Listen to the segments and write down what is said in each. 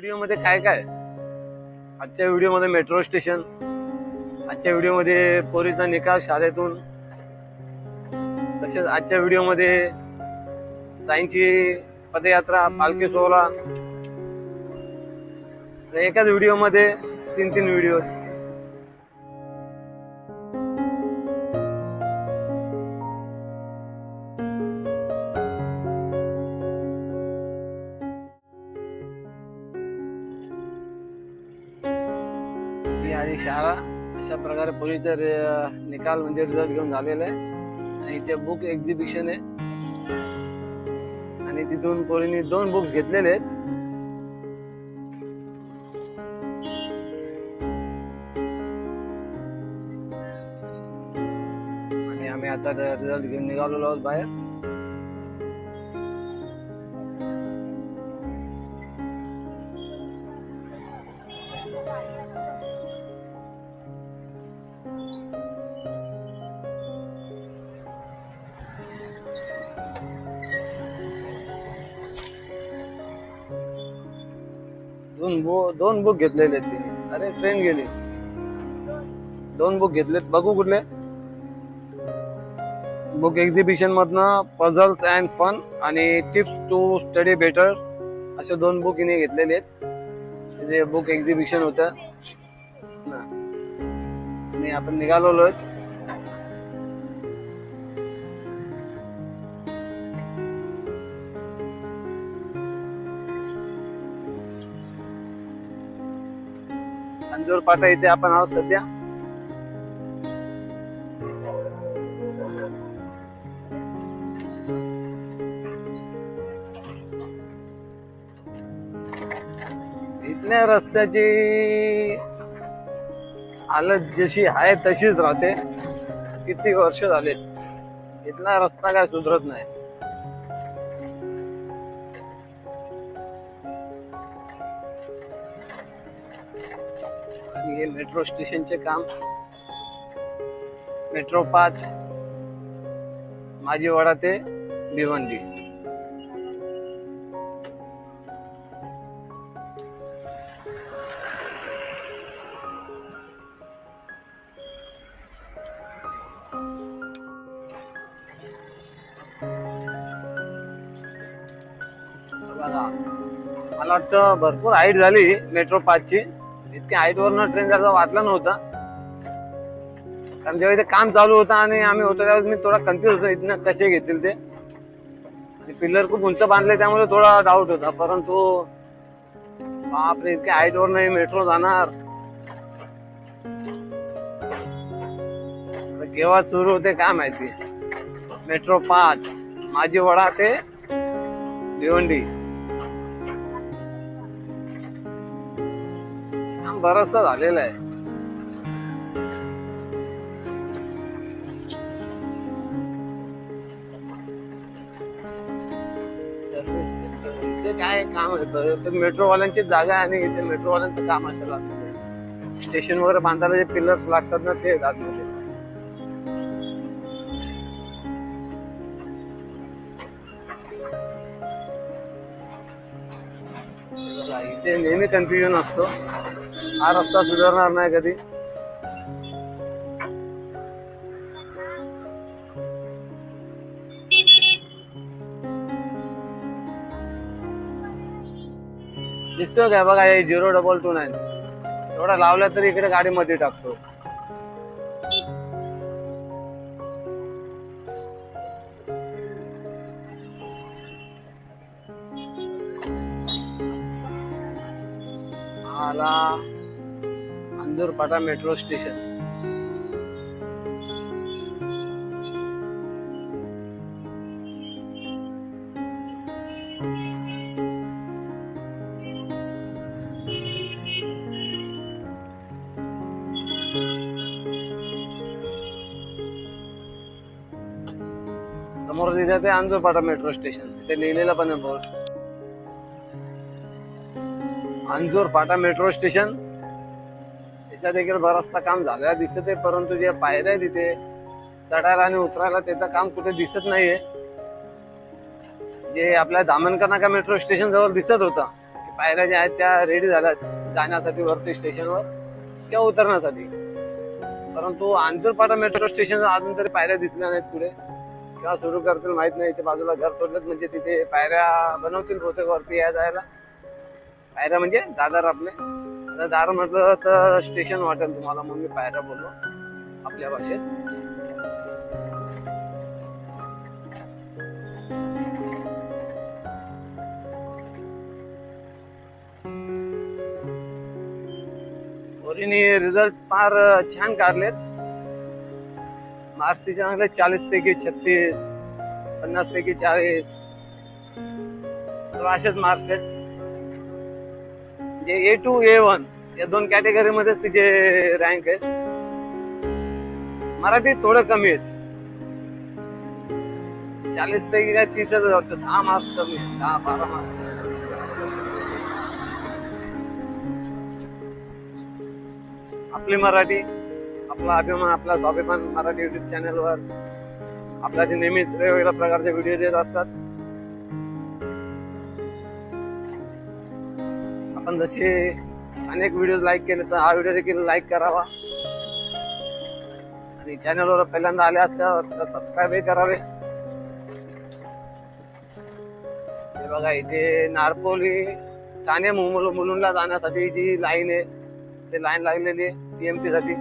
व्हिडिओमध्ये काय काय? आजच्या व्हिडिओमध्ये मेट्रो स्टेशन आजच्या व्हिडिओमध्ये पोरीचा निकाल शाळेतून तसेच आजच्या व्हिडिओमध्ये साईंची पदयात्रा पालखी सोहळा. तर एकाच व्हिडिओमध्ये तीन तीन व्हिडिओ. ही आणि शाळा अशा प्रकारे पोलीसचा निकाल म्हणजे रिझल्ट घेऊन झालेला आहे. आणि इथे बुक एक्झिबिशन आहे. आणि तिथून पोरींनी दोन बुक्स घेतलेले आहेत. आणि आम्ही आता रिझल्ट घेऊन निघालेलो आहोत बाहेर. दोन बो दोन बुक घेतलेले आहेत तिने. अरे ट्रेन गेली. दोन बुक घेतलेत. बघू कुठले. बुक एक्झिबिशन मधनं पझल्स अँड फन आणि टिप्स टू स्टडी बेटर असे दोन बुक हिने घेतलेले आहेत. तिथे बुक एक्झिबिशन होतं. आणि आपण निघालेलो अंजोर पाटा इथे आपण आहोत सध्या. इथल्या रस्त्याची हालत जशी आहे तशीच राहते. किती वर्ष झाले? इथला रस्ता काय सुधरत नाही. आणि हे मेट्रो स्टेशनचे काम. मेट्रो पाच माझीवाडा ते भिवंडी. बघा. मला वाटतं भरपूर हाईट झाली मेट्रो पाचची इतकी हाईट वरनं ट्रेन जायचं वाटलं नव्हतं. कारण जेव्हा इथे काम चालू होतं आणि आम्ही होतो त्यावेळेस मी थोडा कन्फ्युज होतो इथनं कसे घेतील ते. आणि पिल्लर खूप उंच बांधले त्यामुळे थोडा डाऊट होता. परंतु बापरे इतके हाईट वर नाही मेट्रो जाणार. केव्हा सुरू होते काय माहिती. मेट्रो पाच माझी वडा ते भिवंडी. काम बरचसा झालेलं आहे. ते काय काम आहे? मेट्रोवाल्यांची जागा आहे आणि इथे मेट्रोवाल्यांचं काम असेल स्टेशन वगैरे बांधायला जे पिलर्स लागतात ना ते जात बघा, इथे नेहमी कन्फ्युजन असतो. हा रस्ता सुधारणार नाही कधी. दिसतोय काय बघा हे झिरो डबल टू नाईन एवढा लावला तरी इकडे गाडी मध्ये टाकतो. आला. अंजूर पाटा मेट्रो स्टेशन. समोर तिथे ते अंजूरपाटा मेट्रो स्टेशन. तिथे लिहिलेलं पण आहे बोर्ड. Anjur metro station. त्याचा देखील बराचसा काम झालेला दिसत आहे परंतु जे पायऱ्या आहे तिथे चढायला आणि उतरायला त्याचं काम कुठे दिसत नाहीये. जे आपल्या दामनकर नाका मेट्रो स्टेशन जवळ दिसत होता पायऱ्या ज्या आहेत त्या रेडी झाल्या जाण्यासाठी वरती स्टेशनवर किंवा उतरण्यासाठी. परंतु आंतरपाडा मेट्रो स्टेशन अजून तरी पायऱ्या दिसल्या नाहीत पुढे. किंवा सुरू करतील माहीत नाही इथे बाजूला घर सोडलेत म्हणजे तिथे पायऱ्या बनवतील बहुतेक वरती या जायला. पायऱ्या म्हणजे दादर आपले. तर दार म्हटलं तर स्टेशन वाटेल तुम्हाला म्हणून मी पायऱ्या बोललो आपल्या भाषेत. रिझल्ट फार छान काढलेत. मार्क्स तिचे चांगले चाळीस पैकी छत्तीस पन्नास पैकी चाळीस. तर असेच मार्क्स आहेत. म्हणजे ए टू ए वन या दोन कॅटेगरीमध्ये तिचे रँक आहेत. मराठीत थोडं कमी आहेत. चाळीस पैकी काय तीसच वाटतं. दहा मार्क्स कमी आहे दहा बारा मार्क्स आपली मराठी आपला अभिमान आपला स्वाभिमान मराठी युट्यूब चॅनलवर आपल्या जे नेहमीच वेगवेगळ्या प्रकारचे व्हिडिओ येत असतात. आपण जसे अनेक व्हिडिओ लाईक केले तर हा व्हिडिओ देखील लाईक करावा. आणि चॅनलवर पहिल्यांदा आले असल्यावर सबस्क्राईबही करावे. हे बघा इथे नारपोली ठाणे मुलुंडला जाण्यासाठी जी लाईन आहे ते लाईन लागलेली आहे टीएमपी साठी.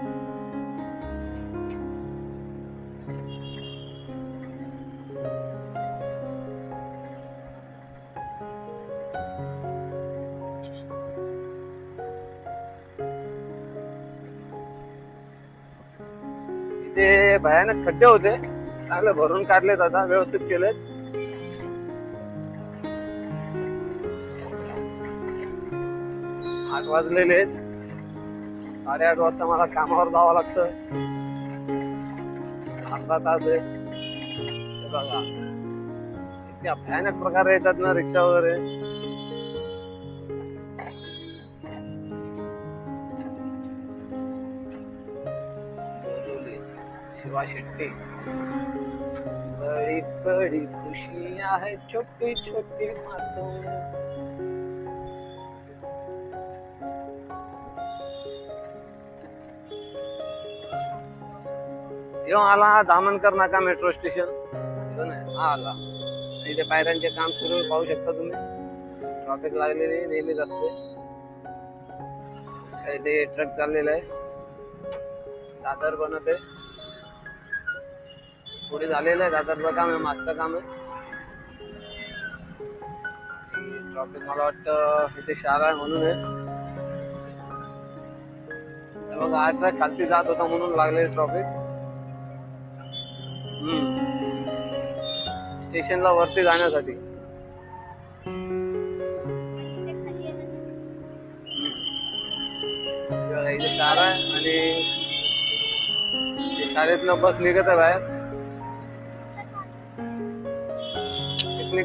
भयानक खड्डे होते. चांगले भरून काढलेत आता व्यवस्थित केलेत. आठ वाजलेले आहेत. साडेआठ वाजता मला कामावर जावं लागतं. अर्धा तास आहे. बघा. इतक्या भयानक प्रकारे येतात ना रिक्षा वगैरे. शिवा शेट्टी. बड़ी बड़ी खुशियां है छोटी छोटी बातों यो आला दामनकर नाका मेट्रो स्टेशन हा आला. इथे पायऱ्यांचे काम सुरू पाहू शकता तुम्ही. ट्रॉफिक लागलेली नेहमीच असते. इथे ट्रक चाललेला आहे. दादर बनत आहे. पुढे झालेलं आहे दादरचं काम आहे मागचं काम आहे. ट्रॉफिक मला वाटतं इथे शाळा आहे म्हणून आहे. मग आज खालती जात होता म्हणून लागले ट्रॉफिक स्टेशनला वरती जाण्यासाठी. इथे शाळा आहे आणि शाळेतनं बस निघत आहे बाहेर.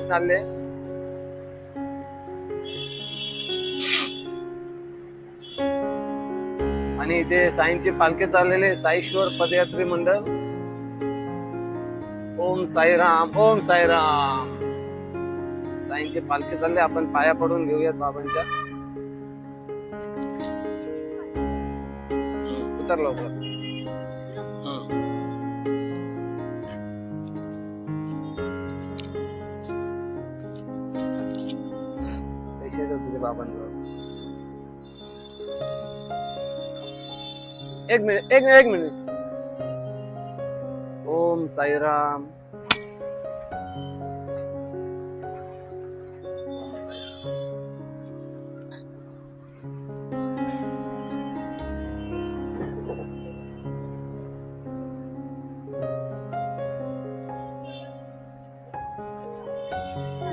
चालले. आणि इथे साईंचे पालखी चाललेले साईश्वर पदयात्री मंडळ. ओम साईराम ओम साईराम. साईंचे पालखी चालले आपण पाया पडून घेऊयात बाबांच्या. उतर लवकर. पैसे देऊ तुझ्या बाबांवर एक मिनिट एक एक मिनिट। ओम साईराम।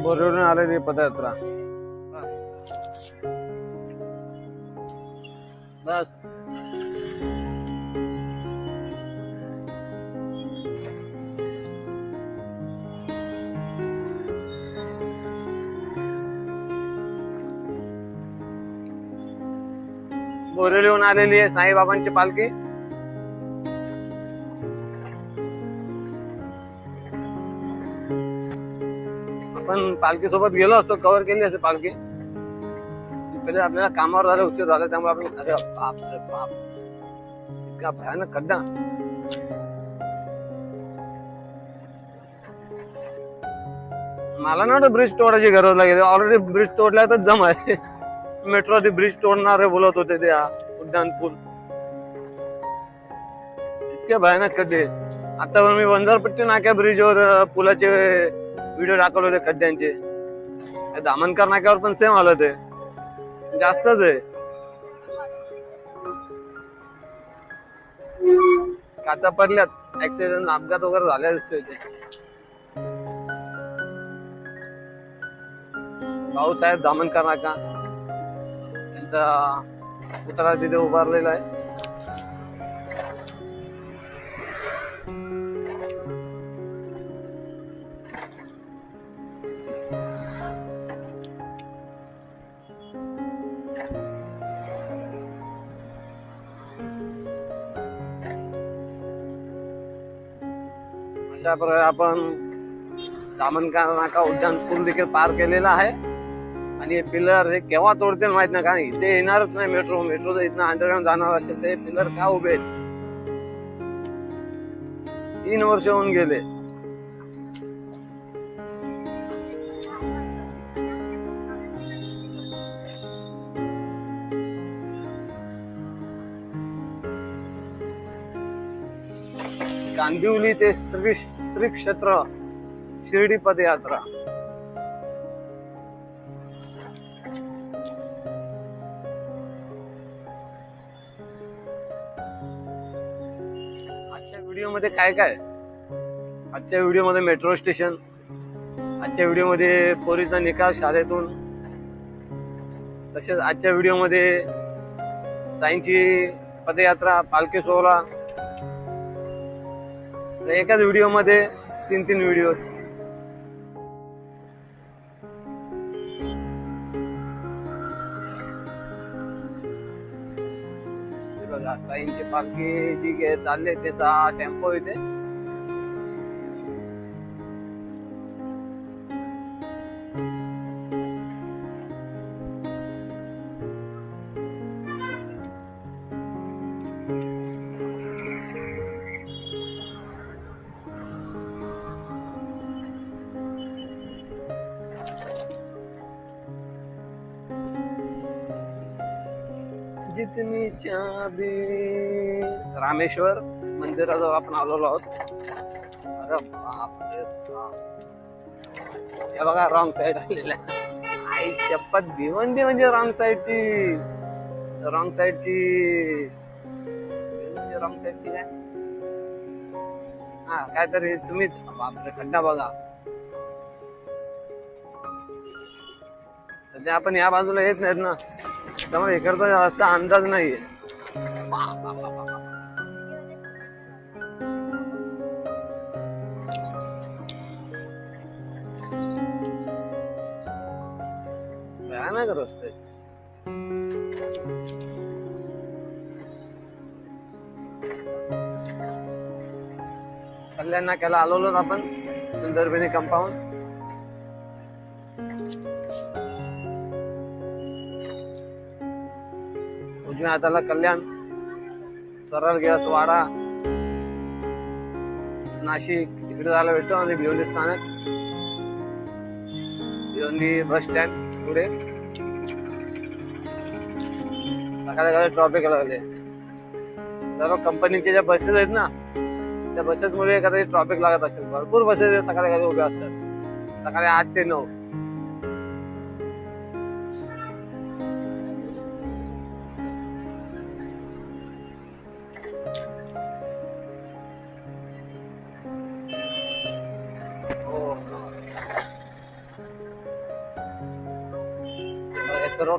बोरवरून आलेली पदयात्रा बोरेलीहून आलेली आहे साईबाबांची पालखी. आपण पालखी सोबत गेलो असतो कव्हर केली असते पालखी. पहिले आपल्याला कामावर झालं उशीर झाला त्यामुळे आपण अरे बाप रे बाप. इतका भयानक खड्डा. मला ना ब्रिज तोडायची गरज लागेल. ऑलरेडी ब्रिज तोडल्या तर जम आहे. मेट्रो ब्रिज तोडणारे बोलत होते ते हा, उड्डाण पूल इतके भयानक खड्डे. आता मी वंजारपट्टी नाक्या ब्रिजवर पुलाचे व्हिडिओ दाखवले होते खड्ड्यांचे. दामनकर नाक्यावर पण सेम आलं ते. जास्तच आहे. काचा पडल्यात. ऍक्सिडेंट अपघात वगैरे झाल्या दिसतोय भाऊसाहेब दामनकर नाका. यांचा पुतळा तिथे उभारलेला आहे. अशा प्रकारे आपण दामनकर नाका उद्यान पूल देखील पार केलेला आहे. आणि पिलर हे केव्हा तोडतील माहीत नाही कारण इथे येणारच नाही मेट्रो मेट्रो जर इथं अंडरग्राऊंड जाणार असेल ते पिलर का उभे तीन वर्ष होऊन गेले. कांदिवली ते श्री श्री क्षेत्र शिर्डी पदयात्रा मध्ये काय काय? आजच्या व्हिडिओमध्ये मेट्रो स्टेशन आजच्या व्हिडिओमध्ये पोरीचा निकाल शाळेतून. तसेच आजच्या व्हिडिओमध्ये साईंची पदयात्रा पालखी सोहळा. एकाच व्हिडिओमध्ये तीन तीन व्हिडिओ बघा साईंची पालखी जी गे- चालले त्याचा टेम्पो इथे जितनी चाबी रामेश्वर मंदिराजवळ आपण आलेलो आहोत. अरे बाप. रे हे बघा रॉंग साईड आलेला आई चप्पत भिवंदी म्हणजे रॉंग साईडची रॉंग साईडची म्हणजे रॉंग साईडची काय? हा काहीतरी तुम्हीच. बापरे खड्डा बघा. सध्या आपण या बाजूला येत नाहीत ना. त्यामुळे इकडचा जास्त अंदाज नाहीये. बा, बा, बा, भयानक रस्ते. कल्याण नाक्याला आलोच आपण सुंदरबिनी कंपाऊंड उजव्या हाताला कल्याण सरळ गॅस वाडा नाशिक इकडे जायला भेटतो आणि भिवंडी स्थानक. भिवंडी बस स्टँड पुढे. सकाळी सकाळी ट्रॉफिक लागले. सर्व कंपनीच्या ज्या बसेस आहेत ना त्या बसेस मुळे कदाचित ट्रॉफिक लागत असेल. भरपूर बसेस सकाळी सकाळी उभ्या असतात. सकाळी आठ ते नऊ.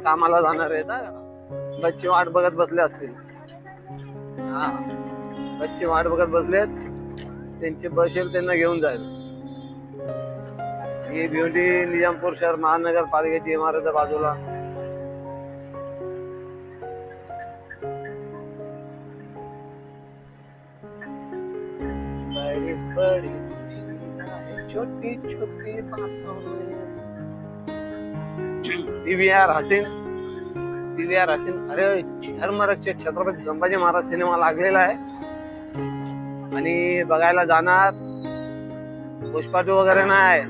कामाला जाणार आहेत हा. वाट बघत बसले असतील. हा. वाट बघत बसलेत. त्यांची बस येईल त्यांना घेऊन जाईल. ही भिवंडी निजामपूर शहर महानगरपालिकेची इमारत बाजूला. छोटी छोटी बातों T V R Haseen P V R Haseen. अरे धर्मरक्षक छत्रपती संभाजी महाराज सिनेमा लागलेला आहे. आणि बघायला जाणार पुष्पाटू वगैरे नाही.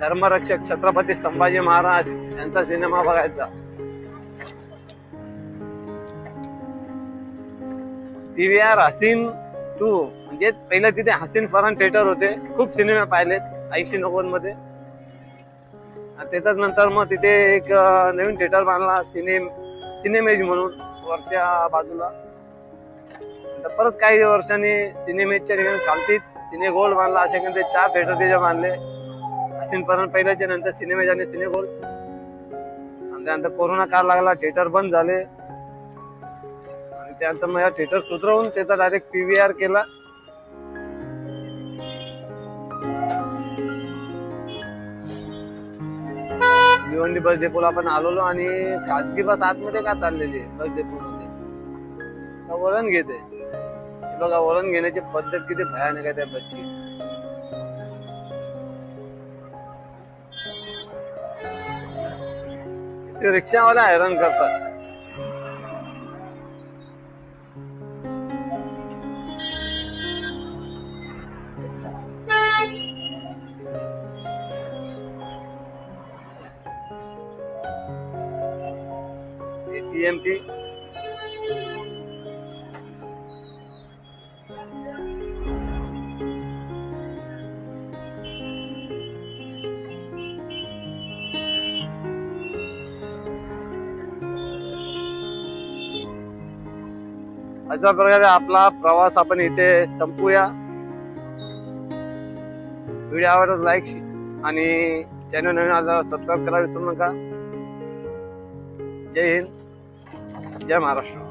धर्मरक्षक छत्रपती संभाजी महाराज यांचा सिनेमा बघायचा. P V R Haseen two म्हणजे पहिलं तिथे हसीन फरान थिएटर होते. खूप सिनेमे पाहिलेत ऐंशी नव्वदमध्ये आणि त्याच्याच नंतर मग तिथे एक नवीन थिएटर बांधला सिने सिनेमेज म्हणून वरच्या बाजूला. नंतर परत काही वर्षांनी सिनेमेजच्या ठिकाणी चालतीत सिने गोल्ड बांधला असे ते चार थिएटर त्याच्या बांधले. हसीन पहिल्याच्या नंतर सिनेमेज आणि सिने गोल्ड आणि त्यानंतर कोरोना काळ लागला थिएटर बंद झाले. आणि त्यानंतर मग या थिएटर सुधरवून त्याचा डायरेक्ट टी व्ही आर केला. भिवंडी बस डेपोला आपण आलेलो आणि खाजगी बस आतमध्ये का चाललेली आहे? बस डेपो मध्ये. वळण घेते? बघा वळण घेण्याची पद्धत किती भयानक आहे त्या बसची. ते रिक्षावाला हैराण करतात. टीएमटी अशा प्रकारे आपला प्रवास आपण इथे संपूया. व्हिडिओ आवडत लाईक आणि चॅनल नवीन आला सबस्क्राईब करायला विसरू नका. जय हिंद. जय महाराष्ट्र